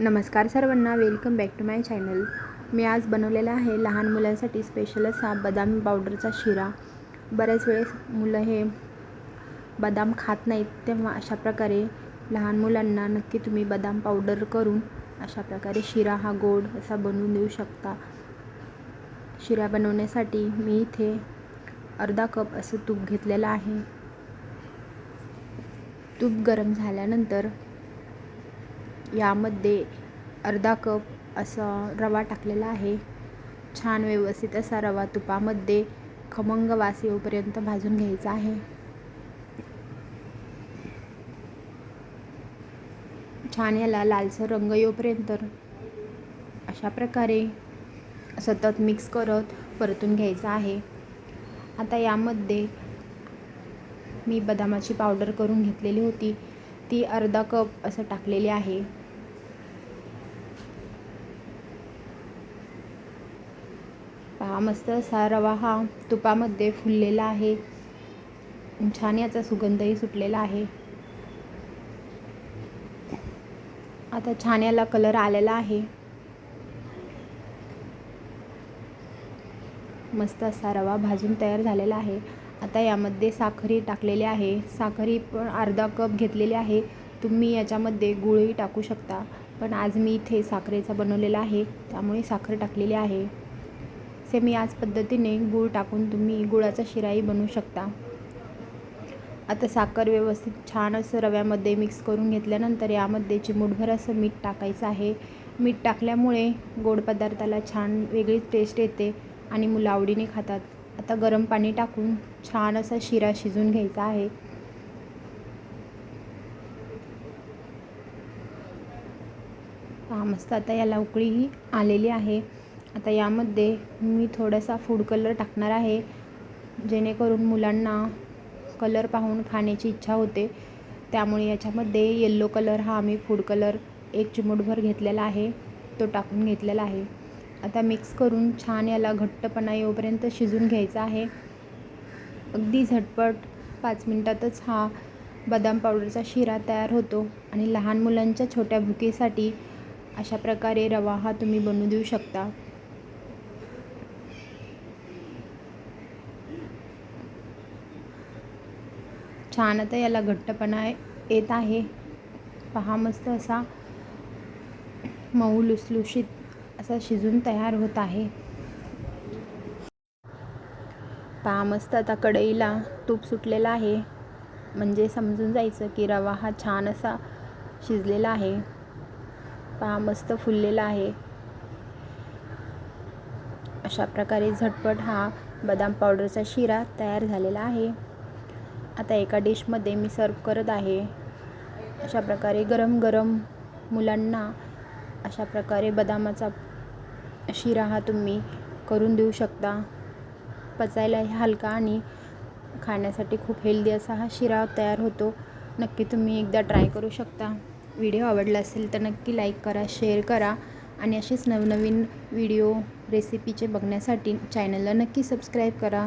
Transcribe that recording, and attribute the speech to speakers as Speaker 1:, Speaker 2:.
Speaker 1: नमस्कार सर्वांना welcome back to my channel मी आज बनवलेला आहे लहान मुलांसाठी स्पेशल असा बदाम पावडरचा शिरा. बऱ्याच वेळेस मुलं हे बदाम खात नाहीत तेव्हा अशा प्रकारे लहान मुलांना नक्की तुम्ही बदाम पावडर करून अशा प्रकारे शिरा हा गोड असा बनवून देऊ शकता. शिरा बनवण्यासाठी मी इथे अर्धा कप असं तूप घेतलेलं आहे. तूप गरम झाल्यानंतर यामध्ये अर्धा कप असा रवा टाकलेला आहे. छान व्यवस्थित असा रवा तुपामध्ये खमंग वास येऊपर्यंत भाजून घ्यायचा आहे. छान याला लालसर रंग येऊपर्यंत अशा प्रकारे सतत मिक्स करत परतून घ्यायचा आहे. आता यामध्ये मी बदामाची पावडर करून घेतलेली होती. ती अर्धा कप असं टाकलेली आहे. पहा मस्त असा रवा हा तुपामध्ये फुललेला आहे. छान याचा सुगंधही सुटलेला आहे. आता छान याला कलर आलेला आहे. मस्त असा रवा भाजून तयार झालेला आहे. आता यामध्ये साखरी टाकलेली आहे. साखरी पण अर्धा कप घेतलेली आहे. तुम्ही याच्यामध्ये गुळही टाकू शकता. पण आज मी इथे साखरेचा बनवलेला आहे. त्यामुळे साखर टाकलेली आहे. सेम याच पद्धतीने गूळ टाकून तुम्ही गुळाचा शिराही बनवू शकता. आता साखर व्यवस्थित छान असं रव्यामध्ये मिक्स करून घेतल्यानंतर यामध्ये चिमूटभर असं मीठ टाकायचं आहे. मीठ टाकल्यामुळे गोड पदार्थाला छान वेगळीच टेस्ट येते आणि मुलं आवडीने खातात. आता गरम पाणी टाकून छान असा शिरा शिजून घ्यायचा आहे. मस्त आता याला उकळीही आलेली आहे. आता यामध्ये मी थोडासा फूड कलर टाकणार आहे. जेणेकरून मुलांना कलर पाहून खाण्याची इच्छा होते. त्यामुळे याच्यामध्ये येल्लो कलर हा आम्ही फूड कलर एक चिमूटभर घेतलेला आहे. तो टाकून घेतलेला आहे. आता मिक्स करून छान याला घट्टपणा येऊपर्यंत शिजून घ्यायचा आहे. अगदी झटपट पाच मिनटातच हा बदाम पावडरचा शिरा तयार होतो आणि लहान मुलांच्या छोट्या भुकेसाठी अशा प्रकारे रवा हा तुम्ही बनवू देऊ शकता. छान आता याला घट्टपणा येत आहे. पहा मस्त असा मऊ लुसलुशीत असा शिजून तयार होत आहे. पहा मस्त आता कढईला तूप सुटलेलं आहे. म्हणजे समजून जायचं की रवा हा छान असा शिजलेला आहे. पहा मस्त फुललेला आहे. अशा प्रकारे झटपट हा बदाम पावडरचा शिरा तयार झालेला आहे. आता एका डिशमध्ये मी सर्व करत आहे. अशा प्रकारे गरम गरम मुलांना अशा प्रकारे बदामाचा शिरा हा तुम्ही करून देऊ शकता. पचायलाही हलका आणि खाण्यासाठी खूप हेल्दी असा हा शिरा तयार होतो. नक्की तुम्ही एकदा ट्राय करू शकता. व्हिडिओ आवडला असेल तर नक्की लाईक करा शेअर करा आणि असेच नवनवीन व्हिडिओ रेसिपीचे बघण्यासाठी चॅनलला नक्की सबस्क्राईब करा.